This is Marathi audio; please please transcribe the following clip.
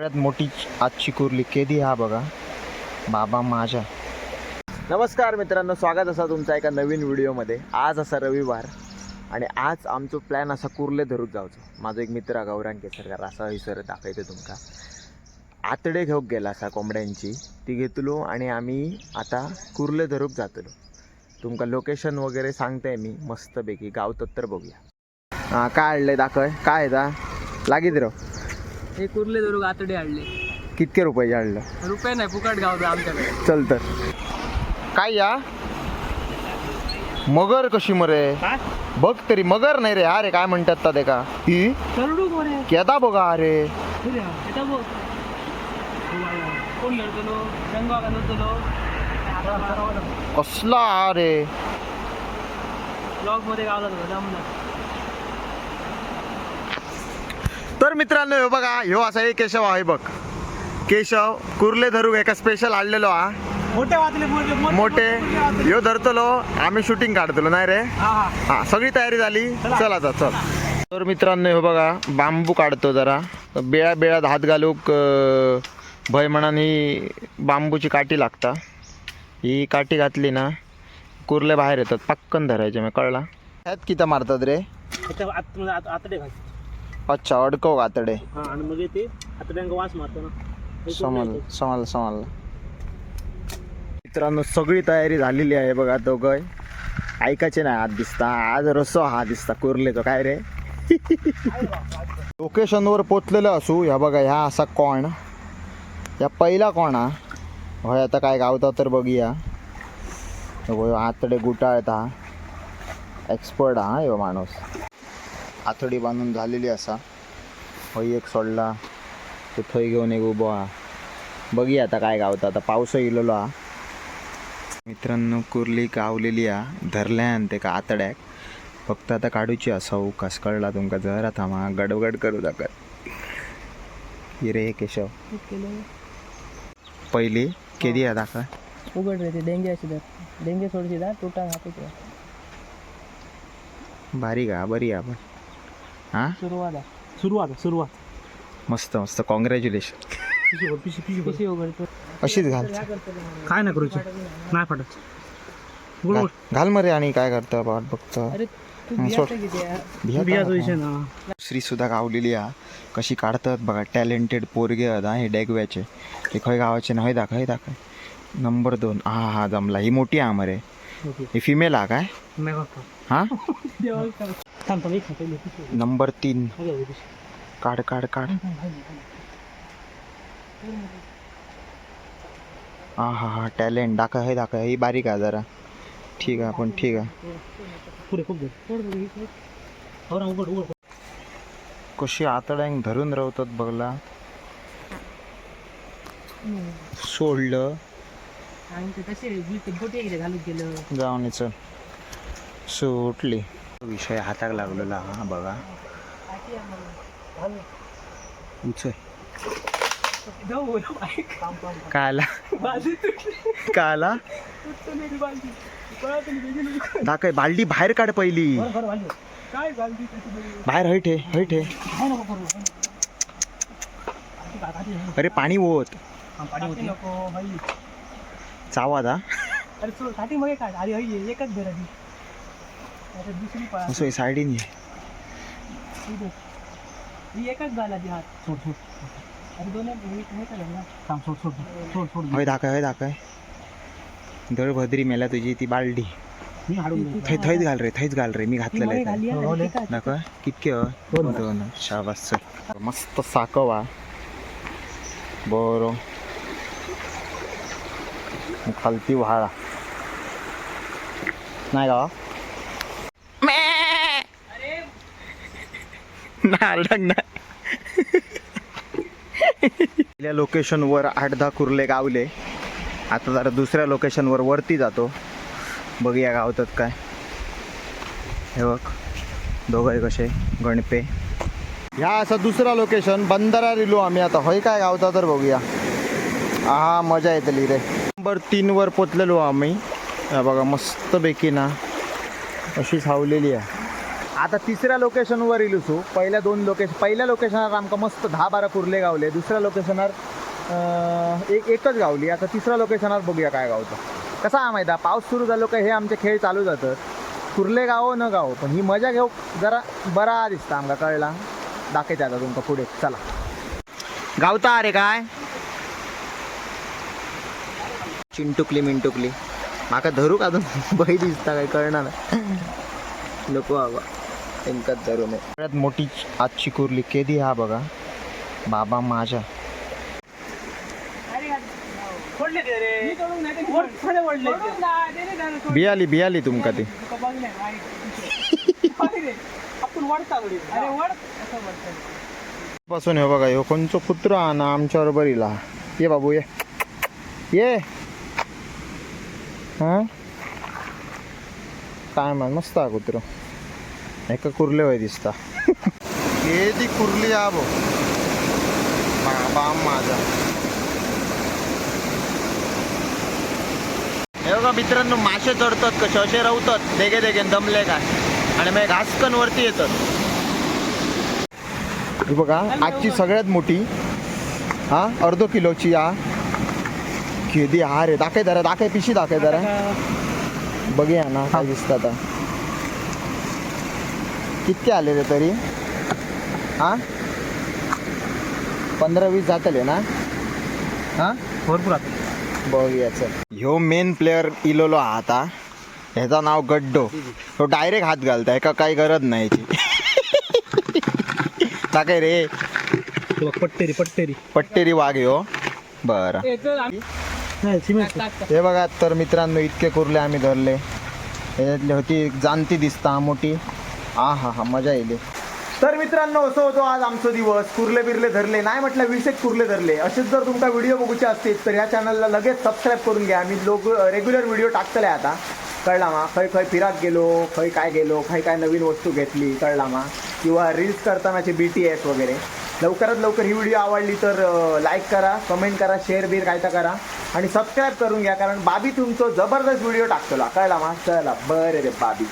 सगळ्यात मोठी आजची कुर्ली केदी हा बघा. बाबा माझ्या. नमस्कार मित्रांनो स्वागत असा तुमचा एका नवीन व्हिडिओमध्ये. आज असा रविवार आणि आज आमचो प्लॅन असा कुर्ले धरूक जावचो माझो एक मित्र हा गौरांग केसरकर असा हयसर दाखयतो तुमका. आतडे घेऊक गेला असा कोंबड्यांची. ती घेतलो आणि आम्ही आता कुर्ले धरूक जातलो. तुमका लोकेशन वगैरे सांगते मी मस्तपैकी. गावतात तर बघूया. हां काय आणलंय दाखय काय दा? लागीत राव हे कुर्ले धरून आतडे आणले. कितके रुपयाचे आणलं? रुपये नाही फुकट गाव आमच्याकडे. चल तर. काय या? मगर कशी मरे? बघ तरी मगर नाही रे. अरे काय म्हणतात ता ते का? ही? करडू केदा बघा अरे कोण रंगवा घालतलो कसला अरे ब्लॉगमध्ये गावला जमला तर मित्रांनो हे बघा ह्यो असा एक केशव आहे बघ. केशव कुर्ले धरूक एका स्पेशल आणलेलो हा. मोठे वाचले मोठे ह्यो धरतलो आम्ही शूटिंग काढतलो नाही रे? हा हा. सगळी तयारी झाली. चल. आता चल तर मित्रांनो हे बघा बांबू काढतो जरा. बेळा बेळात हात घालूक भय म्हणान ही बांबूची काठी लागता. ही काठी घातली ना कुर्ले बाहेर येतात पक्कन धरायचे मी कळला. ह्यात किती मारतात रे? आतडे अच्छा अडकव आतडे. हा आणि मग ते आतड्यांक वास मारतो ना. समजलं समजलं समजलं. मित्रांनो सगळी तयारी झालेली आहे बघा दोघं. ऐकायचे नाही हात दिसता. आज रसो हा दिसता. कुर्लेचो काय रे? लोकेशनवर पोचलेलं असू ह्या बघा ह्या असा कोण या पहिला कोण हा. होय आता काय गावता तर बघूया. आतडे गुटाळत. एक्सपर्ट हा ह्यो माणूस. आतडी बांधून झालेली असा. होय एक सोडला. तो थंय घेऊन एक उभो. हा बघूया आता काय गावता. आता पावस इलेलो हा. मित्रांनो कुर्ली गावलेली हा. धरल्यान ते का आतड्याक. फक्त आता काढूची असा कस कळला तुमका जरा थांबा. गडबड करू दाखत हिरे केशव. पहिली केदी आहे दाखा उघड रे ते डेंगे अशी धर. डेंगे सोडशी धर तुटा हात भारी का बरी आपण हा? सुरुवात आहे. सुरुवात सुरुवात. मस्त मस्त. कॉंग्रॅच्युलेशन पिशी उघडतो अशीच घाल. काय नाही करूच नाही पडत घाल- घाल मरे आणि काय करतं वाट बघतं अरे तू हं, बिया सोड. किती आहे? भिया बियाचा का? विषय ना. दुसरी सुद्धा गावलेली हा कशी काढतात बघा टॅलेंटेड पोरगे आहेत हा हे डॅगव्याचे. हे खंय गावाचे ना हय दाखव हय दाखव. नंबर दोन. हा हा जमला. ही मोठी हा मरे. ही फिमेल हा काय? हा? थांब थांब एक. नंबर तीन. काढ काढ काढ. हा हा हा टॅलेंट. दाखव हे दाखव ही बारीक आहे जरा. ठीक आहे पण ठीक आहे. पुढे खूप हे कशी आतड्यांक धरून राहतात बघला. सोडलं. जाऊन चल सुटली विषय हाताक लागलेला हा बघा. काला. काला? दाखय बालडी बाहेर काढ पहिली. बाहेर हय ठे हय ठे अरे पाणी ओत. चावा दा. अरे सोड, साठी मग काय एकच दुसरी सायडीन ही. ही एकच झाला आधी हात. सोड सोड. अरे दोन एक- एक- एकच आहे ना. थांब सोड सोड. सोड सोड. हय दाखय हय दाखय दळ भद्री मेला तुझी ती बालडी. मी हाडून थंय थंयच घाल रे थंयच घाल रे मी घातलेलं ते. आहे, ठीक आहे. दाखव कितके? दोन. शाबास मस्त साकवा बरो. खालती व्हाळा. नाही का नारडक नाही पहिल्या लोकेशनवर आठ दहा कुर्ले गावले. आता जरा दुसऱ्या लोकेशनवर वरती जातो. बघूया गावतात काय. हे बघ. दोघं कसे गणपे. ह्या असं दुसरा लोकेशन बंदरा रिलो आम्ही आता. होय काय गावता तर बघूया. हा मजा येतली रे. नंबर तीनवर पोचलेलो आम्ही. बघा बघा मस्तपैकी ना. अशी सावलेली आहे. आता तिसऱ्या लोकेशनवर इलुसू पहिल्या दोन लोकेशन पहिल्या लोकेशनार आमकां मस्त दहा बारा कुर्ले गावले दुसऱ्या लोकेशनार एक एकच गावली. आता तिसऱ्या लोकेशनार बघूया काय गावतं. कसा हा माहिती पाऊस सुरू झालो का हे आमचे खेळ चालू जातात. कुर्ले गावो न गावो पण ही मजा घेऊ जरा बरा दिसता आमका कळला? दाखयता आता तुमका पुढे. चला. गावता अरे काय? चिंटुकली मिंटुकली. माका धरू का अजून? भय दिसता काय कळणार नको बाबा. नेमकाच धरू नये सगळ्यात मोठी आजची कुर्ली केदी हा बघा. बाबा माझ्या. बियाली बियाली तुमका ती आपण वडता अरे वड असं वडतं पासून हे बघा ह्यो कोणचो कुत्रो हा ना आमच्या बरोबर इला ये बाबू ये. ये. हा? काय म्हण मस्त हा कुत्रो. एका कुर्ले वय दिसता. हे ती कुर्ली हा बघ. बाबा माझा. हे बघा मित्रांनो मासे चढतात कसे असे रवतात देगे देगे दमले काय आणि मग घासकन वरती येतात. ही बघा आजची सगळ्यात मोठी हा अर्धो किलोची हा. खेदी हा रे दाखय जरा दाखय पिशी दाखय जरा. बघूया ना काय दिसतं आता. कितके आले रे तरी? हा? पंधरा वीस जातले ना? हा? भरपूर आता बघूयाचं ह्यो मेन प्लेअर इलोलो हा. आता ह्याचं नाव गड्डो. तो डायरेक्ट हात घालता एका काही गरज नाही याची. दाखय रे. पट्टेरी पट्टेरी. पट्टेरी वाघ ह्यो बरं. हे बघा तर मित्रांनो इतके कुर्ले आम्ही धरले. त्याच्यातली होती एक जाणती दिसता मोठी. हा हा हा मजा येईल. तर मित्रांनो असं होतो आज आमचा दिवस. कुर्ले बिरले धरले. नाही म्हटलं विशेष कुर्ले धरले. असेच जर तुमका व्हिडिओ बघूचे असतील तर या चॅनलला लगेच सबस्क्राईब करून घ्या. मी लोक रेग्युलर व्हिडिओ टाकतले आता. कळला मा? खंय खंय फिरात गेलो खंय काय गेलो खंय काय नवीन वस्तू घेतली कळला मा? किंवा रील्स करतानाचे बी टी एस वगैरे. लवकरात लवकर ही व्हिडिओ आवडली तर लाईक करा कमेंट करा शेअर बीर काय तर करा. आणि सबस्क्राईब करून घ्या कारण बाबी तुमचं जबरदस्त व्हिडिओ टाकतला कळला मा? चला बरं रे बाबी.